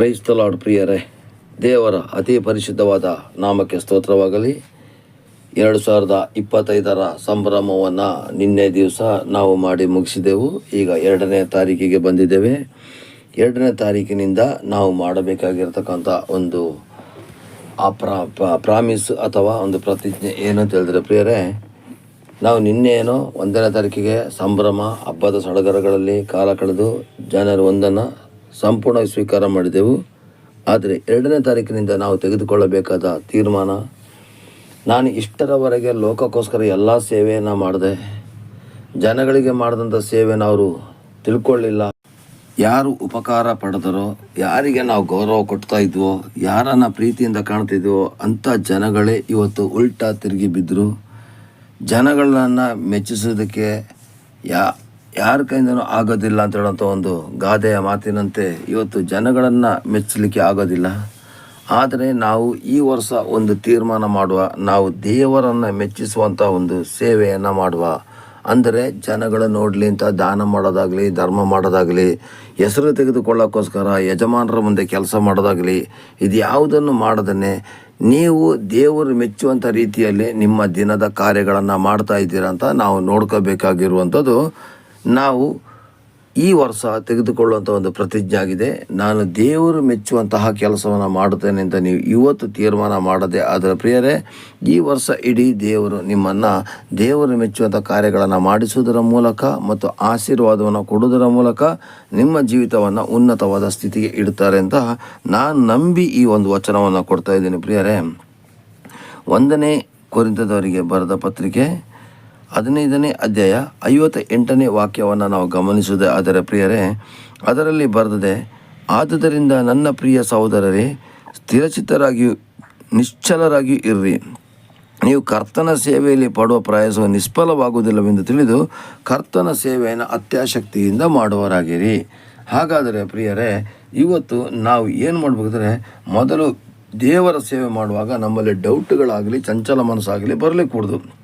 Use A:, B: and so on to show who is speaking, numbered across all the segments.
A: ಕ್ರೈಸ್ತ ಲಾಡ್ ಪ್ರಿಯರೇ. ದೇವರ ಅತಿ ಪರಿಶುದ್ಧವಾದ ನಾಮಕ್ಕೆ ಸ್ತೋತ್ರವಾಗಲಿ. ಎರಡು ಸಾವಿರದ ಇಪ್ಪತ್ತೈದರ ಸಂಭ್ರಮವನ್ನು ನಿನ್ನೆ ದಿವಸ ನಾವು ಮಾಡಿ ಮುಗಿಸಿದೆವು. ಈಗ ಎರಡನೇ ತಾರೀಕಿಗೆ ಬಂದಿದ್ದೇವೆ. ಎರಡನೇ ತಾರೀಕಿನಿಂದ ನಾವು ಮಾಡಬೇಕಾಗಿರ್ತಕ್ಕಂಥ ಒಂದು, ಆ ಪ್ರಾ, ಪ್ರಾ- ಪ್ರಾಮಿಸ್ ಅಥವಾ ಒಂದು ಪ್ರತಿಜ್ಞೆ ಏನು ಅಂತ ಹೇಳಿದ್ರೆ ಪ್ರಿಯರೇ, ನಾವು ನಿನ್ನೆ ಏನೋ ಒಂದನೇ ತಾರೀಕಿಗೆ ಸಂಭ್ರಮ, ಹಬ್ಬದ ಸಡಗರಗಳಲ್ಲಿ ಕಾಲ ಕಳೆದು ಜನರು ಒಂದನ್ನು ಸಂಪೂರ್ಣ ಸ್ವೀಕಾರ ಮಾಡಿದೆವು. ಆದರೆ ಎರಡನೇ ತಾರೀಕಿನಿಂದ ನಾವು ತೆಗೆದುಕೊಳ್ಳಬೇಕಾದ ತೀರ್ಮಾನ, ನಾನು ಇಷ್ಟರವರೆಗೆ ಲೋಕಕ್ಕೋಸ್ಕರ ಎಲ್ಲ ಸೇವೆಯನ್ನು ಮಾಡಿದೆ. ಜನಗಳಿಗೆ ಮಾಡಿದಂಥ ಸೇವೆನ ಅವರು ತಿಳ್ಕೊಳ್ಳಿಲ್ಲ. ಯಾರು ಉಪಕಾರ ಪಡೆದರೋ, ಯಾರಿಗೆ ನಾವು ಗೌರವ ಕೊಡ್ತಾ ಇದ್ವೋ, ಯಾರನ್ನು ಪ್ರೀತಿಯಿಂದ ಕಾಣ್ತಿದ್ವೋ, ಅಂಥ ಜನಗಳೇ ಇವತ್ತು ಉಲ್ಟಾ ತಿರುಗಿ ಬಿದ್ದರು ಜನಗಳನ್ನ ಮೆಚ್ಚಿಸೋದಕ್ಕೆ ಯಾ ಯಾರ ಕೈಯಿಂದನೂ ಆಗೋದಿಲ್ಲ ಅಂತ ಹೇಳೋಂಥ ಒಂದು ಗಾದೆಯ ಮಾತಿನಂತೆ ಇವತ್ತು ಜನಗಳನ್ನು ಮೆಚ್ಚಲಿಕ್ಕೆ ಆಗೋದಿಲ್ಲ. ಆದರೆ ನಾವು ಈ ವರ್ಷ ಒಂದು ತೀರ್ಮಾನ ಮಾಡುವ, ನಾವು ದೇವರನ್ನು ಮೆಚ್ಚಿಸುವಂಥ ಒಂದು ಸೇವೆಯನ್ನು ಮಾಡುವ. ಅಂದರೆ ಜನಗಳ ನೋಡಲಿ ಅಂತ ದಾನ ಮಾಡೋದಾಗಲಿ, ಧರ್ಮ ಮಾಡೋದಾಗಲಿ, ಹೆಸರು ತೆಗೆದುಕೊಳ್ಳೋಕ್ಕೋಸ್ಕರ ಯಜಮಾನರ ಮುಂದೆ ಕೆಲಸ ಮಾಡೋದಾಗಲಿ ಇದು ಯಾವುದನ್ನು ಮಾಡದನ್ನೇ ನೀವು ದೇವರು ಮೆಚ್ಚುವಂಥ ರೀತಿಯಲ್ಲಿ ನಿಮ್ಮ ದಿನದ ಕಾರ್ಯಗಳನ್ನು ಮಾಡ್ತಾ ಇದ್ದೀರಾ ಅಂತ ನಾವು ನೋಡ್ಕೋಬೇಕಾಗಿರುವಂಥದ್ದು ನಾವು ಈ ವರ್ಷ ತೆಗೆದುಕೊಳ್ಳುವಂಥ ಒಂದು ಪ್ರತಿಜ್ಞೆ ಆಗಿದೆ. ನಾನು ದೇವರು ಮೆಚ್ಚುವಂತಹ ಕೆಲಸವನ್ನು ಮಾಡುತ್ತೇನೆ ಅಂತ ನೀವು ಇವತ್ತು ತೀರ್ಮಾನ ಮಾಡದೆ ಆದರೆ ಪ್ರಿಯರೇ, ಈ ವರ್ಷ ಇಡೀ ದೇವರು ನಿಮ್ಮನ್ನು ದೇವರು ಮೆಚ್ಚುವಂಥ ಕಾರ್ಯಗಳನ್ನು ಮಾಡಿಸುವುದರ ಮೂಲಕ ಮತ್ತು ಆಶೀರ್ವಾದವನ್ನು ಕೊಡುವುದರ ಮೂಲಕ ನಿಮ್ಮ ಜೀವಿತವನ್ನು ಉನ್ನತವಾದ ಸ್ಥಿತಿಗೆ ಇಡ್ತಾರೆ ಅಂತ ನಾನು ನಂಬಿ ಈ ಒಂದು ವಚನವನ್ನು ಕೊಡ್ತಾ ಇದ್ದೀನಿ ಪ್ರಿಯರೇ. ಒಂದನೇ ಕುರಿತದವರಿಗೆ ಬರೆದ ಪತ್ರಿಕೆ ಹದಿನೈದನೇ ಅಧ್ಯಾಯ ಐವತ್ತ ಎಂಟನೇ ವಾಕ್ಯವನ್ನು ನಾವು ಗಮನಿಸುವುದೇ. ಅದರ ಪ್ರಿಯರೇ, ಅದರಲ್ಲಿ ಬರೆದಿದೆ, ಆದುದರಿಂದ ನನ್ನ ಪ್ರಿಯ ಸಹೋದರರೇ ಸ್ಥಿರಚಿತ್ತರಾಗಿಯೂ ನಿಶ್ಚಲರಾಗಿಯೂ ಇರ್ರಿ. ನೀವು ಕರ್ತನ ಸೇವೆಯಲ್ಲಿ ಪಡುವ ಪ್ರಯಾಸವು ನಿಷ್ಫಲವಾಗುವುದಿಲ್ಲವೆಂದು ತಿಳಿದು ಕರ್ತನ ಸೇವೆಯನ್ನು ಅತ್ಯಾಸಕ್ತಿಯಿಂದ ಮಾಡುವರಾಗಿರಿ ಹಾಗಾದರೆ ಪ್ರಿಯರೇ, ಇವತ್ತು ನಾವು ಏನು ಮಾಡಬೇಕಾದ್ರೆ, ಮೊದಲು ದೇವರ ಸೇವೆ ಮಾಡುವಾಗ ನಮ್ಮಲ್ಲಿ ಡೌಟ್ಗಳಾಗಲಿ ಚಂಚಲ ಮನಸ್ಸಾಗಲಿ ಬರಲಿಕ್ಕೂಡ್ದು. ಕೂಡದು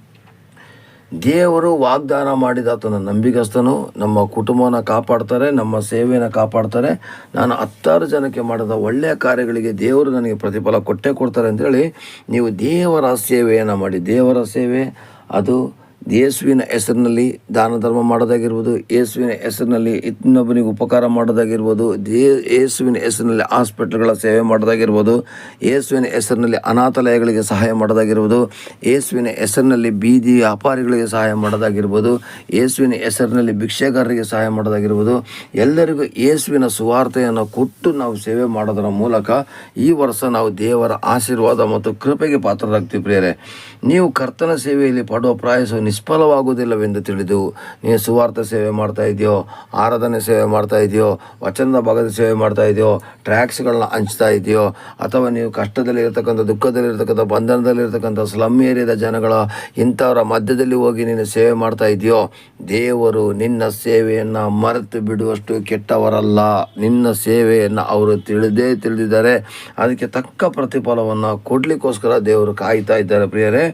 A: ದೇವರು ವಾಗ್ದಾನ ಮಾಡಿದ ಆತನ ನಂಬಿಗಸ್ತನು. ನಮ್ಮ ಕುಟುಂಬನ ಕಾಪಾಡ್ತಾರೆ, ನಮ್ಮ ಸೇವೆಯನ್ನು ಕಾಪಾಡ್ತಾರೆ. ನಾನು ಹತ್ತಾರು ಜನಕ್ಕೆ ಮಾಡಿದ ಒಳ್ಳೆಯ ಕಾರ್ಯಗಳಿಗೆ ದೇವರು ನನಗೆ ಪ್ರತಿಫಲ ಕೊಟ್ಟೇ ಕೊಡ್ತಾರೆ ಅಂತೇಳಿ ನೀವು ದೇವರ ಸೇವೆಯನ್ನು ಮಾಡಿ. ದೇವರ ಸೇವೆ ಅದು ಯೇಸುವಿನ ಹೆಸರಿನಲ್ಲಿ ದಾನ ಧರ್ಮ ಮಾಡೋದಾಗಿರ್ಬೋದು, ಯೇಸುವಿನ ಹೆಸರಿನಲ್ಲಿ ಇನ್ನೊಬ್ಬನಿಗೆ ಉಪಕಾರ ಮಾಡೋದಾಗಿರ್ಬೋದು, ದೇ, ಯೇಸುವಿನ ಹೆಸರಿನಲ್ಲಿ ಹಾಸ್ಪಿಟ್ಲ್ಗಳ ಸೇವೆ ಮಾಡೋದಾಗಿರ್ಬೋದು, ಯೇಸುವಿನ ಹೆಸರಿನಲ್ಲಿ ಅನಾಥಾಲಯಗಳಿಗೆ ಸಹಾಯ ಮಾಡೋದಾಗಿರ್ಬೋದು, ಯೇಸುವಿನ ಹೆಸರಿನಲ್ಲಿ ಬೀದಿ ವ್ಯಾಪಾರಿಗಳಿಗೆ ಸಹಾಯ ಮಾಡೋದಾಗಿರ್ಬೋದು, ಯೇಸುವಿನ ಹೆಸರಿನಲ್ಲಿ ಭಿಕ್ಷೆಗಾರರಿಗೆ ಸಹಾಯ ಮಾಡೋದಾಗಿರ್ಬೋದು, ಎಲ್ಲರಿಗೂ ಯೇಸುವಿನ ಸುವಾರ್ತೆಯನ್ನು ಕೊಟ್ಟು ನಾವು ಸೇವೆ ಮಾಡೋದರ ಮೂಲಕ ಈ ವರ್ಷ ನಾವು ದೇವರ ಆಶೀರ್ವಾದ ಮತ್ತು ಕೃಪೆಗೆ ಪಾತ್ರರಾಗ್ತೀವಿ ಪ್ರಿಯರೇ. ನೀವು ಕರ್ತನ ಸೇವೆಯಲ್ಲಿ ಪಡುವ ಪ್ರಯಾಸವು ನಿಷ್ಫಲವಾಗುವುದಿಲ್ಲವೆಂದು ತಿಳಿದು, ನೀನು ಸುವಾರ್ಥ ಸೇವೆ ಮಾಡ್ತಾ ಇದೆಯೋ, ಆರಾಧನೆ ಸೇವೆ ಮಾಡ್ತಾ ಇದೆಯೋ, ವಚನದ ಭಾಗದ ಸೇವೆ ಮಾಡ್ತಾ ಇದೆಯೋ, ಟ್ರ್ಯಾಕ್ಸ್ಗಳನ್ನ ಹಂಚ್ತಾ ಇದೆಯೋ, ಅಥವಾ ನೀವು ಕಷ್ಟದಲ್ಲಿ ಇರತಕ್ಕಂಥ ದುಃಖದಲ್ಲಿರ್ತಕ್ಕಂಥ, ಬಂಧನದಲ್ಲಿರ್ತಕ್ಕಂಥ, ಸ್ಲಮ್ ಏರಿಯಾದ ಜನಗಳ ಇಂಥವರ ಮಧ್ಯದಲ್ಲಿ ಹೋಗಿ ನೀನು ಸೇವೆ ಮಾಡ್ತಾ ಇದೆಯೋ, ದೇವರು ನಿನ್ನ ಸೇವೆಯನ್ನು ಮರೆತು ಬಿಡುವಷ್ಟು ಕೆಟ್ಟವರಲ್ಲ. ನಿನ್ನ ಸೇವೆಯನ್ನು ಅವರು ತಿಳಿದೇ ತಿಳಿದಿದ್ದಾರೆ. ಅದಕ್ಕೆ ತಕ್ಕ ಪ್ರತಿಫಲವನ್ನು ಕೊಡಲಿಕ್ಕೋಸ್ಕರ ದೇವರು ಕಾಯ್ತಾ ಇದ್ದಾರೆ. ಪ್ರಿಯರೇ,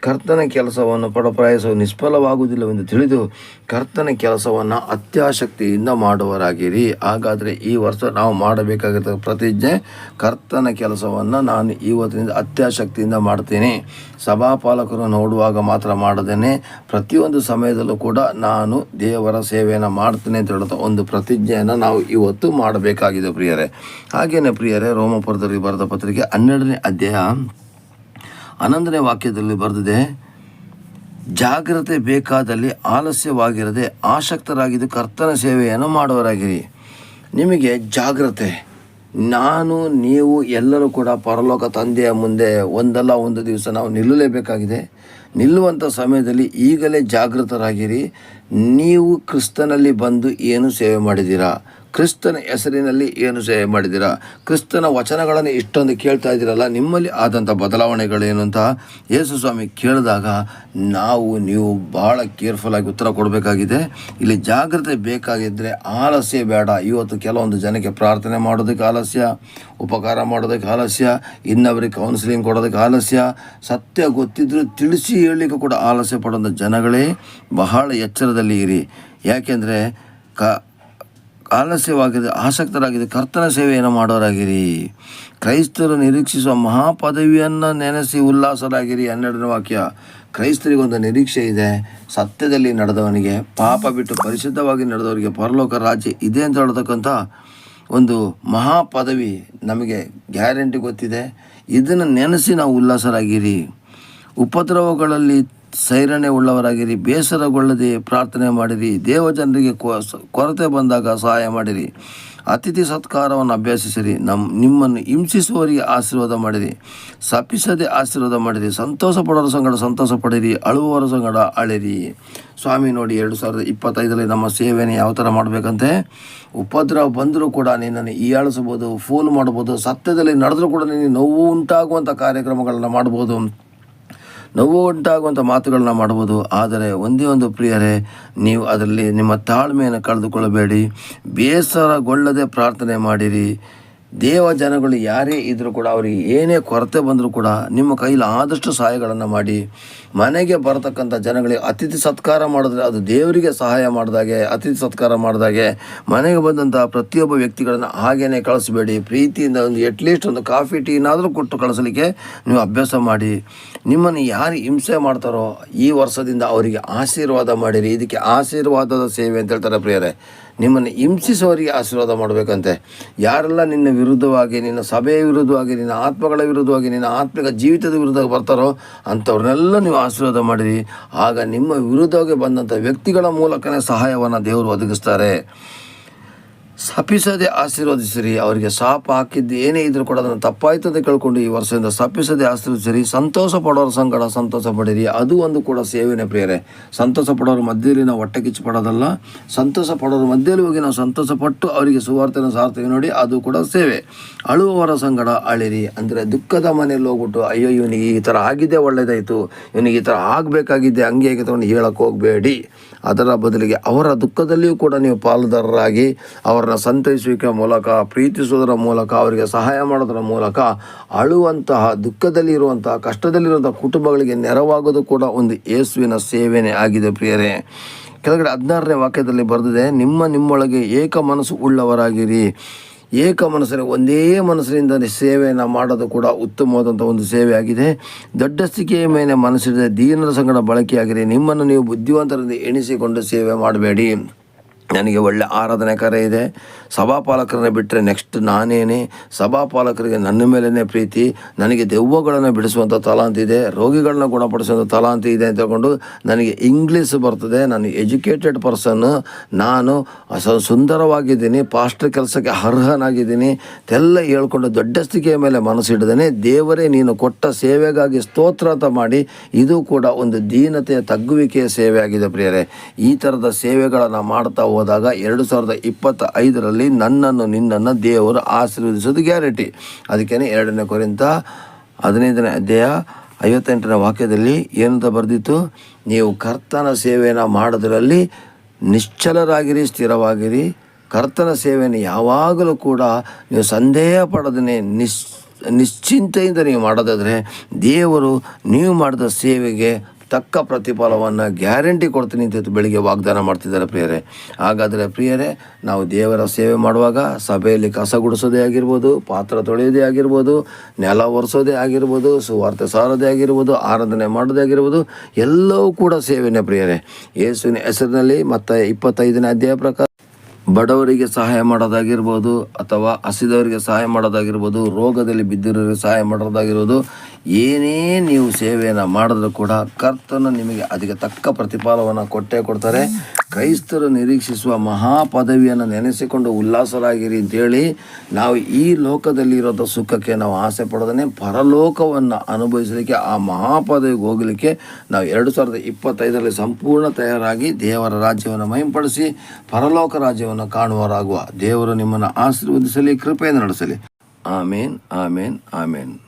A: ಕರ್ತನ ಕೆಲಸವನ್ನು ಪಡ ಪ್ರಯಾಸವು ನಿಷ್ಫಲವಾಗುವುದಿಲ್ಲವೆಂದು ತಿಳಿದು ಕರ್ತನ ಕೆಲಸವನ್ನು ಅತ್ಯಾಸಕ್ತಿಯಿಂದ ಮಾಡುವರಾಗಿರಿ ಹಾಗಾದರೆ ಈ ವರ್ಷ ನಾವು ಮಾಡಬೇಕಾಗಿರ್ತ ಪ್ರತಿಜ್ಞೆ, ಕರ್ತನ ಕೆಲಸವನ್ನು ನಾನು ಇವತ್ತಿನಿಂದ ಅತ್ಯಾಸಕ್ತಿಯಿಂದ ಮಾಡ್ತೀನಿ. ಸಭಾಪಾಲಕರು ನೋಡುವಾಗ ಮಾತ್ರ ಮಾಡದೇನೆ. ಪ್ರತಿಯೊಂದು ಸಮಯದಲ್ಲೂ ಕೂಡ ನಾನು ದೇವರ ಸೇವೆಯನ್ನು ಮಾಡ್ತೇನೆ ಅಂತ ಹೇಳೋ ಒಂದು ಪ್ರತಿಜ್ಞೆಯನ್ನು ನಾವು ಇವತ್ತು ಮಾಡಬೇಕಾಗಿದೆ ಪ್ರಿಯರೇ. ಹಾಗೆಯೇ ಪ್ರಿಯರೇ, ರೋಮಪುರದಲ್ಲಿ ಬರೆದ ಪತ್ರಿಕೆ ಹನ್ನೆರಡನೇ ಅಧ್ಯಾಯ ಹನ್ನೊಂದನೇ ವಾಕ್ಯದಲ್ಲಿ ಬರೆದಿದೆ ಜಾಗ್ರತೆ ಬೇಕಾದಲ್ಲಿ ಆಲಸ್ಯವಾಗಿರದೆ ಆಸಕ್ತರಾಗಿದ್ದು ಕರ್ತನ ಸೇವೆಯನ್ನು ಮಾಡುವರಾಗಿರಿ. ನಿಮಗೆ ಜಾಗ್ರತೆ. ನಾನು, ನೀವು ಎಲ್ಲರೂ ಕೂಡ ಪರಲೋಕ ತಂದೆಯ ಮುಂದೆ ಒಂದಲ್ಲ ಒಂದು ದಿವಸ ನಾವು ನಿಲ್ಲಲೇಬೇಕಾಗಿದೆ. ನಿಲ್ಲುವಂಥ ಸಮಯದಲ್ಲಿ ಈಗಲೇ ಜಾಗೃತರಾಗಿರಿ. ನೀವು ಕ್ರಿಸ್ತನಲ್ಲಿ ಬಂದು ಏನು ಸೇವೆ ಮಾಡಿದ್ದೀರಾ? ಕ್ರಿಸ್ತನ ಹೆಸರಿನಲ್ಲಿ ಏನು ಸೇವೆ ಮಾಡಿದ್ದೀರಾ? ಕ್ರಿಸ್ತನ ವಚನಗಳನ್ನು ಇಷ್ಟೊಂದು ಕೇಳ್ತಾ ಇದ್ದೀರಲ್ಲ, ನಿಮ್ಮಲ್ಲಿ ಆದಂಥ ಬದಲಾವಣೆಗಳೇನು ಅಂತ ಯೇಸು ಸ್ವಾಮಿ ಕೇಳಿದಾಗ ನಾವು, ನೀವು ಭಾಳ ಕೇರ್ಫುಲ್ಲಾಗಿ ಉತ್ತರ ಕೊಡಬೇಕಾಗಿದೆ. ಇಲ್ಲಿ ಜಾಗ್ರತೆ ಬೇಕಾಗಿದ್ದರೆ ಆಲಸ್ಯ ಬೇಡ. ಇವತ್ತು ಕೆಲವೊಂದು ಜನಕ್ಕೆ ಪ್ರಾರ್ಥನೆ ಮಾಡೋದಕ್ಕೆ ಆಲಸ್ಯ, ಉಪಕಾರ ಮಾಡೋದಕ್ಕೆ ಆಲಸ್ಯ, ಇನ್ನೊಬ್ಬರಿಗೆ ಕೌನ್ಸಿಲಿಂಗ್ ಕೊಡೋದಕ್ಕೆ ಆಲಸ್ಯ, ಸತ್ಯ ಗೊತ್ತಿದ್ದರೂ ತಿಳಿಸಿ ಹೇಳಲಿಕ್ಕೆ ಕೂಡ ಆಲಸ್ಯ ಪಡುವಂಥ ಜನಗಳೇ ಬಹಳ ಎಚ್ಚರದಲ್ಲಿ ಇರಿ. ಯಾಕೆಂದರೆ ಕ ಆಲಸ್ಯವಾಗಿದೆ ಆಸಕ್ತರಾಗಿದೆ ಕರ್ತನ ಸೇವೆಯನ್ನು ಮಾಡೋರಾಗಿರಿ. ಕ್ರೈಸ್ತರು ನಿರೀಕ್ಷಿಸುವ ಮಹಾಪದವಿಯನ್ನು ನೆನೆಸಿ ಉಲ್ಲಾಸರಾಗಿರಿ ಹನ್ನೆರಡನೇ ವಾಕ್ಯ. ಕ್ರೈಸ್ತರಿಗೊಂದು ನಿರೀಕ್ಷೆ ಇದೆ. ಸತ್ಯದಲ್ಲಿ ನಡೆದವನಿಗೆ, ಪಾಪ ಬಿಟ್ಟು ಪರಿಶುದ್ಧವಾಗಿ ನಡೆದವರಿಗೆ ಪರಲೋಕ ರಾಜ್ಯ ಇದೆ ಅಂತ ಹೇಳ್ತಕ್ಕಂಥ ಒಂದು ಮಹಾಪದವಿ ನಮಗೆ ಗ್ಯಾರಂಟಿ ಗೊತ್ತಿದೆ. ಇದನ್ನು ನೆನೆಸಿ ನಾವು ಉಲ್ಲಾಸರಾಗಿರಿ. ಉಪದ್ರವಗಳಲ್ಲಿ ಸೈರಣೆ ಉಳ್ಳವರಾಗಿರಿ, ಬೇಸರಗೊಳ್ಳದೆ ಪ್ರಾರ್ಥನೆ ಮಾಡಿರಿ, ದೇವಜನರಿಗೆ ಜನರಿಗೆ ಕೊರತೆ ಬಂದಾಗ ಸಹಾಯ ಮಾಡಿರಿ. ಅತಿಥಿ ಸತ್ಕಾರವನ್ನು ಅಭ್ಯಾಸಿಸಿರಿ ನಮ್ಮ ನಿಮ್ಮನ್ನು ಹಿಂಸಿಸುವವರಿಗೆ ಆಶೀರ್ವಾದ ಮಾಡಿರಿ. ಸಪಿಸದೆ ಆಶೀರ್ವಾದ ಮಾಡಿರಿ ಸಂತೋಷ ಪಡೋರ ಸಂಗಡ ಸಂತೋಷ ಪಡಿರಿ, ಅಳುವವರ ಸಂಗಡ ಅಳಿರಿ. ಸ್ವಾಮಿ ನೋಡಿ, ಎರಡು ಸಾವಿರದ ಇಪ್ಪತ್ತೈದರಲ್ಲಿ ನಮ್ಮ ಸೇವೆಯನ್ನು ಯಾವ ಥರ ಮಾಡಬೇಕಂತೆ? ಉಪದ್ರವ ಬಂದರೂ ಕೂಡ ನಿನ್ನನ್ನು ಹೀಯಾಳಿಸ್ಬೋದು ಫೋನ್ ಮಾಡ್ಬೋದು ಸತ್ಯದಲ್ಲಿ ನಡೆದರೂ ಕೂಡ ನಿನಗೆ ನೋವು ಉಂಟಾಗುವಂಥ ಕಾರ್ಯಕ್ರಮಗಳನ್ನು ಮಾಡ್ಬೋದು ನೋವು ಉಂಟಾಗುವಂಥ ಮಾತುಗಳನ್ನ ಮಾಡ್ಬೋದು ಆದರೆ ಒಂದೇ ಒಂದು ಪ್ರಿಯರೇ, ನೀವು ಅದರಲ್ಲಿ ನಿಮ್ಮ ತಾಳ್ಮೆಯನ್ನು ಕಳೆದುಕೊಳ್ಳಬೇಡಿ. ಬೇಸರಗೊಳ್ಳದೆ ಪ್ರಾರ್ಥನೆ ಮಾಡಿರಿ. ದೇವ ಜನಗಳು ಯಾರೇ ಇದ್ದರೂ ಕೂಡ ಅವರಿಗೆ ಏನೇ ಕೊರತೆ ಬಂದರೂ ಕೂಡ ನಿಮ್ಮ ಕೈಲಿ ಆದಷ್ಟು ಸಹಾಯಗಳನ್ನು ಮಾಡಿ, ಮನೆಗೆ ಬರತಕ್ಕಂಥ ಜನಗಳಿಗೆ ಅತಿಥಿ ಸತ್ಕಾರ ಮಾಡಿದ್ರೆ ಅದು ದೇವರಿಗೆ ಸಹಾಯ ಮಾಡಿದಾಗೆ, ಅತಿಥಿ ಸತ್ಕಾರ ಮಾಡಿದಾಗೆ, ಮನೆಗೆ ಬಂದಂಥ ಪ್ರತಿಯೊಬ್ಬ ವ್ಯಕ್ತಿಗಳನ್ನು ಹಾಗೇನೆ ಕಳಿಸ್ಬೇಡಿ. ಪ್ರೀತಿಯಿಂದ ಒಂದು ಎಟ್ಲೀಸ್ಟ್ ಒಂದು ಕಾಫಿ ಟೀನಾದರೂ ಕೊಟ್ಟು ಕಳಿಸಲಿಕ್ಕೆ ನೀವು ಅಭ್ಯಾಸ ಮಾಡಿ. ನಿಮ್ಮನ್ನು ಯಾರು ಹಿಂಸೆ ಮಾಡ್ತಾರೋ ಈ ವರ್ಷದಿಂದ ಅವರಿಗೆ ಆಶೀರ್ವಾದ ಮಾಡಿರಿ. ಇದಕ್ಕೆ ಆಶೀರ್ವಾದದ ಸೇವೆ ಅಂತ ಹೇಳ್ತಾರೆ ಪ್ರಿಯರೇ. ನಿಮ್ಮನ್ನು ಹಿಂಸಿಸುವವರಿಗೆ ಆಶೀರ್ವಾದ ಮಾಡಬೇಕಂತೆ. ಯಾರೆಲ್ಲ ನಿನ್ನ ವಿರುದ್ಧವಾಗಿ, ನಿನ್ನ ಸಭೆಯ ವಿರುದ್ಧವಾಗಿ, ನಿನ್ನ ಆತ್ಮಗಳ ವಿರುದ್ಧವಾಗಿ, ನಿನ್ನ ಆತ್ಮಿಕ ಜೀವಿತದ ವಿರುದ್ಧ ಬರ್ತಾರೋ ಅಂಥವ್ರನ್ನೆಲ್ಲ ನೀವು ಆಶೀರ್ವಾದ ಮಾಡಿರಿ. ಆಗ ನಿಮ್ಮ ವಿರುದ್ಧವಾಗಿ ಬಂದಂಥ ವ್ಯಕ್ತಿಗಳ ಮೂಲಕನೇ ಸಹಾಯವನ್ನು ದೇವರು ಒದಗಿಸ್ತಾರೆ. ಸಪಿಸದೆ ಆಶೀರ್ವದಿಸಿರಿ, ಅವರಿಗೆ ಶಾಪ ಹಾಕಿದ್ದು ಏನೇ ಇದ್ರೂ ಕೂಡ ಅದನ್ನು ತಪ್ಪಾಯ್ತು ಅಂತ ಕೇಳ್ಕೊಂಡು ಈ ವರ್ಷದಿಂದ ಸಪಿಸದೆ ಆಶೀರ್ವದಿಸಿರಿ ಸಂತೋಷ ಪಡೋರ ಸಂಗಡ ಸಂತೋಷ ಪಡಿರಿ ಅದು ಒಂದು ಕೂಡ ಸೇವೆನೇ ಪ್ರಿಯರೇ. ಸಂತೋಷ ಪಡೋರ ಮಧ್ಯದಲ್ಲಿ ನಾವು ಹೊಟ್ಟೆ ಕಿಚ್ಚು ಪಡೋದಲ್ಲ ಸಂತೋಷ ಪಡೋರ ಮಧ್ಯದಲ್ಲಿ ಹೋಗಿ ನಾವು ಸಂತೋಷ ಪಟ್ಟು ಅವರಿಗೆ ಸುವಾರ್ತೆಯನ್ನು ಸಾರ್ತೀವಿ ನೋಡಿ ಅದು ಕೂಡ ಸೇವೆ. ಅಳುವವರ ಸಂಗಡ ಅಳಿರಿ, ಅಂದರೆ ದುಃಖದ ಮನೆಯಲ್ಲಿ ಹೋಗ್ಬಿಟ್ಟು, ಅಯ್ಯೋ, ಇವನಿಗೆ ಈ ಥರ ಆಗಿದ್ದೇ ಒಳ್ಳೆಯದಾಯಿತು ಇವನಿಗೆ ಈ ಥರ ಆಗಬೇಕಾಗಿದ್ದೆ, ಹಂಗೆ ಹೇಗೆ ತಗೊಂಡು ಹೇಳಕ್ಕೆ ಹೋಗಬೇಡಿ. ಅದರ ಬದಲಿಗೆ ಅವರ ದುಃಖದಲ್ಲಿಯೂ ಕೂಡ ನೀವು ಪಾಲುದಾರರಾಗಿ ಅವರನ್ನ ಸಂತೈಸುವಿಕೆ ಮೂಲಕ, ಪ್ರೀತಿಸುವುದರ ಮೂಲಕ, ಅವರಿಗೆ ಸಹಾಯ ಮಾಡೋದರ ಮೂಲಕ ಅಳುವಂತಹ ದುಃಖದಲ್ಲಿರುವಂತಹ ಕಷ್ಟದಲ್ಲಿರುವಂಥ ಕುಟುಂಬಗಳಿಗೆ ನೆರವಾಗೋದು ಕೂಡ ಒಂದು ಯೇಸುವಿನ ಸೇವೆನೇ ಆಗಿದೆ ಪ್ರಿಯರೇ. ಕೆಳಗಡೆ ಹದಿನಾರನೇ ವಾಕ್ಯದಲ್ಲಿ ಬರೆದಿದೆ, ನಿಮ್ಮ ನಿಮ್ಮೊಳಗೆ ಏಕ ಮನಸ್ಸು ಉಳ್ಳವರಾಗಿರಿ. ಏಕ ಮನಸ್ಸಿನ, ಒಂದೇ ಮನಸ್ಸಿನಿಂದ ಸೇವೆಯನ್ನು ಮಾಡೋದು ಕೂಡ ಉತ್ತಮವಾದಂಥ ಒಂದು ಸೇವೆಯಾಗಿದೆ. ದೊಡ್ಡಸ್ತಿಕೆಯ ಮೇಲೆ ಮನಸ್ಸಿದೆ ದೀನರ ಸಂಗಡ ಬಳಕೆಯಾಗಿದೆ ನಿಮ್ಮನ್ನು ನೀವು ಬುದ್ಧಿವಂತರಿಂದ ಎಣಿಸಿಕೊಂಡು ಸೇವೆ ಮಾಡಬೇಡಿ. ನನಗೆ ಒಳ್ಳೆ ಆರಾಧನೆ ಕರೆ ಇದೆ. ಸಭಾಪಾಲಕರನ್ನ ಬಿಟ್ಟರೆ ನೆಕ್ಸ್ಟ್ ನಾನೇನೆ? ಸಭಾಪಾಲಕರಿಗೆ ನನ್ನ ಮೇಲೇ ಪ್ರೀತಿ, ನನಗೆ ದೆವ್ವಗಳನ್ನು ಬಿಡಿಸುವಂಥ ತಲಾಂತ ಇದೆ, ರೋಗಿಗಳನ್ನ ಗುಣಪಡಿಸುವಂಥ ತಲಾಂತ ಇದೆ ಅಂತ ಹೇಳ್ಕೊಂಡು ನನಗೆ ಇಂಗ್ಲೀಷ್ ಬರ್ತದೆ. ನಾನು ಎಜುಕೇಟೆಡ್ ಪರ್ಸನ್ ನಾನು ಸುಂದರವಾಗಿದ್ದೀನಿ ಪಾಸ್ಟರ್ ಕೆಲಸಕ್ಕೆ ಅರ್ಹನಾಗಿದ್ದೀನಿ. ಎಲ್ಲ ಹೇಳ್ಕೊಂಡು ದೊಡ್ಡಸ್ತಿಕೆಯ ಮೇಲೆ ಮನಸ್ಸಿಡ್ದೇನೆ ದೇವರೇ, ನೀನು ಕೊಟ್ಟ ಸೇವೆಗಾಗಿ ಸ್ತೋತ್ರ ಅಂತ ಮಾಡಿ, ಇದು ಕೂಡ ಒಂದು ದೀನತೆಯ ತಗ್ಗುವಿಕೆಯ ಸೇವೆ ಆಗಿದೆ ಪ್ರಿಯರೇ. ಈ ಥರದ ಸೇವೆಗಳನ್ನು ಮಾಡ್ತಾ ಹೋದಾಗ ಎರಡು ಸಾವಿರದ ಇಪ್ಪತ್ತ ಐದರಲ್ಲಿ ನನ್ನನ್ನು ನಿನ್ನನ್ನು ದೇವರು ಆಶೀರ್ವದಿಸೋದು ಗ್ಯಾರಂಟಿ. ಅದಕ್ಕೇನೆ ಎರಡನೇ ಕೊರಿಂತ ಹದಿನೈದನೇ ಅಧ್ಯಾಯ ಐವತ್ತೆಂಟನೇ ವಾಕ್ಯದಲ್ಲಿ ಏನಂತ ಬರೆದಿತ್ತು? ನೀವು ಕರ್ತನ ಸೇವೆಯನ್ನು ಮಾಡೋದರಲ್ಲಿ ನಿಶ್ಚಲರಾಗಿರಿ, ಸ್ಥಿರವಾಗಿರಿ. ಕರ್ತನ ಸೇವೆಯನ್ನು ಯಾವಾಗಲೂ ಕೂಡ ನೀವು ಸಂದೇಹ ಪಡದೇ ನಿಶ್, ನಿಶ್ಚಿಂತೆಯಿಂದ ನೀವು ಮಾಡೋದಾದರೆ ದೇವರು ನೀವು ಮಾಡಿದ ಸೇವೆಗೆ ತಕ್ಕ ಪ್ರತಿಫಲವನ್ನು ಗ್ಯಾರಂಟಿ ಕೊಡ್ತೀನಿ ಅಂತ ಬೆಳಿಗ್ಗೆ ವಾಗ್ದಾನ ಮಾಡ್ತಿದ್ದಾರೆ ಪ್ರಿಯರೇ. ಹಾಗಾದರೆ ಪ್ರಿಯರೇ, ನಾವು ದೇವರ ಸೇವೆ ಮಾಡುವಾಗ ಸಭೆಯಲ್ಲಿ ಕಸ ಗುಡಿಸೋದೇ ಆಗಿರ್ಬೋದು, ಪಾತ್ರ ತೊಳೆಯೋದೇ ಆಗಿರ್ಬೋದು, ನೆಲ ಒರೆಸೋದೇ ಆಗಿರ್ಬೋದು, ಸುವಾರ್ತೆ ಸಾರೋದೇ ಆಗಿರ್ಬೋದು, ಆರಾಧನೆ ಮಾಡೋದೇ ಆಗಿರ್ಬೋದು, ಎಲ್ಲವೂ ಕೂಡ ಸೇವೆನೇ ಪ್ರಿಯರೇ. ಯೇಸುವಿನ ಹೆಸರಿನಲ್ಲಿ ಮತ್ತು ಇಪ್ಪತ್ತೈದನೇ ಅಧ್ಯಾಯ ಪ್ರಕಾರ ಬಡವರಿಗೆ ಸಹಾಯ ಮಾಡೋದಾಗಿರ್ಬೋದು ಅಥವಾ ಹಸಿದವರಿಗೆ ಸಹಾಯ ಮಾಡೋದಾಗಿರ್ಬೋದು, ರೋಗದಲ್ಲಿ ಬಿದ್ದಿರೋರಿಗೆ ಸಹಾಯ ಮಾಡೋದಾಗಿರ್ಬೋದು ಏನೇ ನೀವು ಸೇವೆಯನ್ನು ಮಾಡಿದ್ರೂ ಕೂಡ ಕರ್ತನು ನಿಮಗೆ ಅದಕ್ಕೆ ತಕ್ಕ ಪ್ರತಿಫಲವನ್ನು ಕೊಟ್ಟೇ ಕೊಡ್ತಾರೆ. ಕ್ರೈಸ್ತರು ನಿರೀಕ್ಷಿಸುವ ಮಹಾ ಪದವಿಯನ್ನು ನೆನೆಸಿಕೊಂಡು ಉಲ್ಲಾಸರಾಗಿರಿ ಅಂತೇಳಿ ನಾವು ಈ ಲೋಕದಲ್ಲಿರೋದ ಸುಖಕ್ಕೆ ನಾವು ಆಸೆ ಪಡೋದನ್ನೇ ಪರಲೋಕವನ್ನು ಅನುಭವಿಸಲಿಕ್ಕೆ ಆ ಮಹಾಪದವಿಗೆ ಹೋಗಲಿಕ್ಕೆ ನಾವು ಎರಡು ಸಾವಿರದ ಇಪ್ಪತ್ತೈದರಲ್ಲಿ ಸಂಪೂರ್ಣ ತಯಾರಾಗಿ ದೇವರ ರಾಜ್ಯವನ್ನು ಮಹಿಂಪಡಿಸಿ ಪರಲೋಕ ರಾಜ್ಯವನ್ನು ಕಾಣುವರಾಗುವ ದೇವರು ನಿಮ್ಮನ್ನು ಆಶೀರ್ವದಿಸಲಿ ಕೃಪೆಯನ್ನು ನಡೆಸಲಿ. ಆಮೇನ್ ಆಮೇನ್ ಆಮೇನ್.